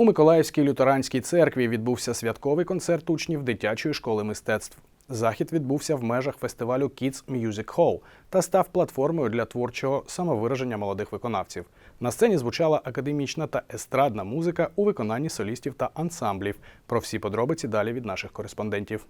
У Миколаївській лютеранській церкві відбувся святковий концерт учнів дитячої школи мистецтв. Захід відбувся в межах фестивалю Kids Music Hall та став платформою для творчого самовираження молодих виконавців. На сцені звучала академічна та естрадна музика у виконанні солістів та ансамблів. Про всі подробиці далі від наших кореспондентів.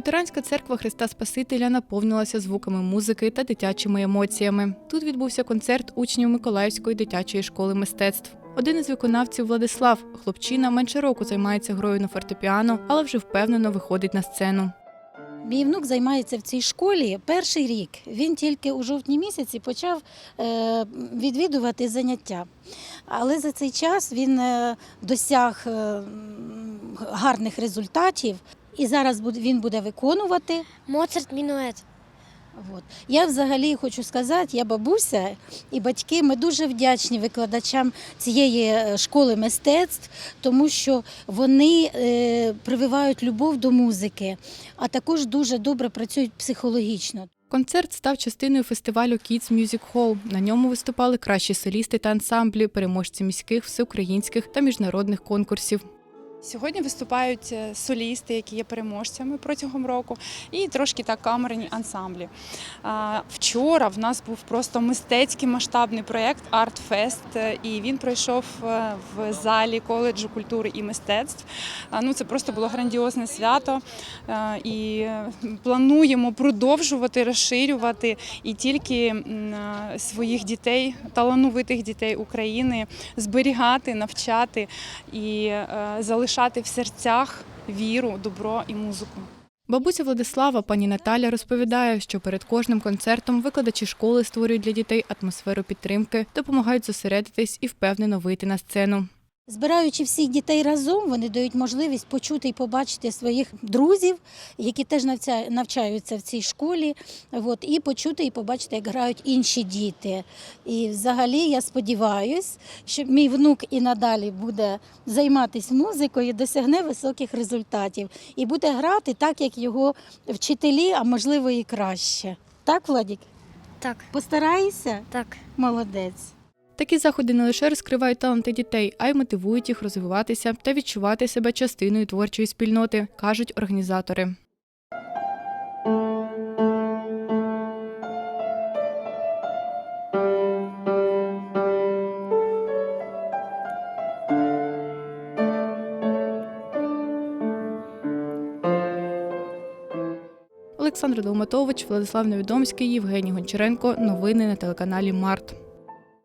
Лютеранська церква Христа Спасителя наповнилася звуками музики та дитячими емоціями. Тут відбувся концерт учнів Миколаївської дитячої школи мистецтв. Один із виконавців Владислав, хлопчина, менше року займається грою на фортепіано, але вже впевнено виходить на сцену. Мій внук займається в цій школі перший рік. Він тільки у жовтні місяці почав е, відвідувати заняття. Але за цей час він е, досяг е, гарних результатів. І зараз він буде виконувати. Моцарт Мінует. От. Я взагалі хочу сказати, я бабуся і батьки, ми дуже вдячні викладачам цієї е, школи мистецтв, тому що вони е, прививають любов до музики, а також дуже добре працюють психологічно. Концерт став частиною фестивалю Kids Music Hall. На ньому виступали кращі солісти та ансамблі, переможці міських, всеукраїнських та міжнародних конкурсів. Сьогодні виступають е, солісти, які є переможцями протягом року, і трошки так камерні ансамблі. Вчора в нас був просто мистецький масштабний проєкт Артфест, і він пройшов е, в залі коледжу культури і мистецтв. Ну, це просто було грандіозне свято. Е, І плануємо продовжувати розширювати і тільки своїх дітей, талановитих дітей України зберігати, навчати і е, залишати в серцях віру, добро і музику. Бабуся Владислава, пані Наталя, розповідає, що перед кожним концертом викладачі школи створюють для дітей атмосферу підтримки, допомагають зосередитись і впевнено вийти на сцену. Збираючи всіх дітей разом, вони дають можливість почути і побачити своїх друзів, які теж навчаються в цій школі, от, і почути і побачити, як грають інші діти. І взагалі я сподіваюся, що мій внук і надалі буде займатися музикою, досягне високих результатів і буде грати так, як його вчителі, а можливо і краще. Так, Владік? Так, Постарайся? так. Молодець. Такі заходи не лише розкривають таланти дітей, а й мотивують їх розвиватися та відчувати себе частиною творчої спільноти, кажуть організатори. Олександр Долматович, Владислав Невідомський, Євгеній Гончаренко. Новини на телеканалі Март.